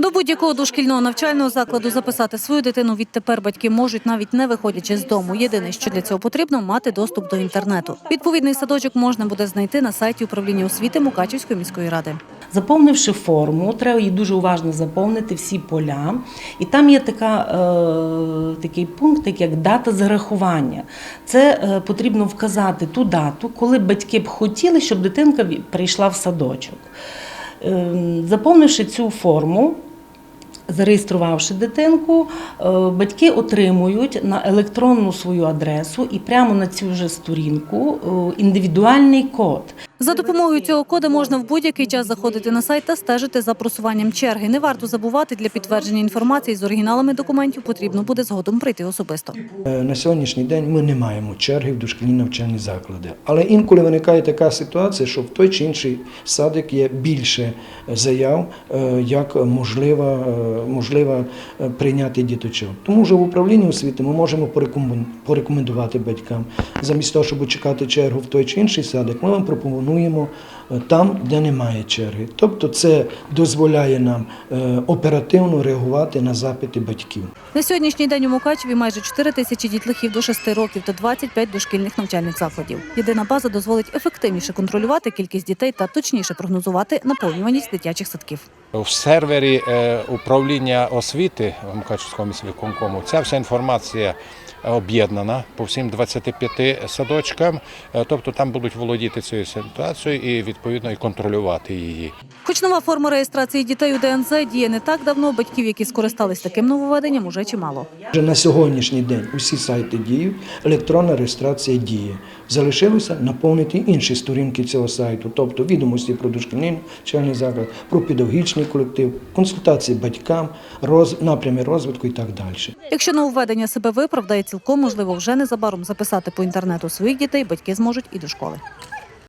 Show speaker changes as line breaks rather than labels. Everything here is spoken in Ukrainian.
До будь-якого дошкільного навчального закладу записати свою дитину відтепер батьки можуть навіть не виходячи з дому. Єдине, що для цього потрібно, мати доступ до інтернету. Відповідний садочок можна буде знайти на сайті управління освіти Мукачівської міської ради.
Заповнивши форму, треба її дуже уважно заповнити всі поля. І там є така, е, такий пункт, як дата зарахування. Це е, потрібно вказати ту дату, коли батьки б хотіли, щоб дитинка прийшла в садочок. Е, заповнивши цю форму, Зареєструвавши дитинку, е, батьки отримують на електронну свою адресу і прямо на цю ж сторінку е, індивідуальний код.
За допомогою цього коду можна в будь-який час заходити на сайт та стежити за просуванням черги. Не варто забувати для підтвердження інформації з оригіналами документів потрібно буде згодом прийти особисто.
Е, На сьогоднішній день ми не маємо черги в дошкільні навчальні заклади. Але інколи виникає така ситуація, що в той чи інший садик є більше заяв, е, як можлива, е, можлива е, прийняти діточок. Тому вже в управлінні освіти ми можемо порекомен- порекомендувати батькам, замість того, щоб чекати чергу в той чи інший садик, ми вам пропонуємо е, там, де немає черги. Тобто це дозволяє нам е, оперативно реагувати на запити батьків.
На сьогоднішній день у Мукачеві майже 4 тисячі дітлахів до 6 років та 25 дошкільних навчальних закладів. Єдина база дозволить ефективніше контролювати кількість дітей та точніше прогнозувати наповнюваність дитячих садків.
В сервері е, управління освіти Мукачівського міськвиконкому ця вся інформація об'єднана по всім 25 садочкам, Е, тобто там будуть володіти цією ситуацією і відповідно і контролювати її.
Хоч нова форма реєстрації дітей у ДНЗ діє не так давно, батьків, які скористались таким нововведенням, уже чимало.
Вже на сьогоднішній день усі сайти діють, електронна реєстрація діє. Залишилося наповнити інші сторінки цього сайту, тобто відомості про дошкільний навчальний заклад, про педагогічний колектив, консультації батькам, роз... напрями розвитку і так далі.
Якщо нововведення себе виправдає, цілком можливо вже незабаром записати по інтернету своїх дітей батьки зможуть і до школи.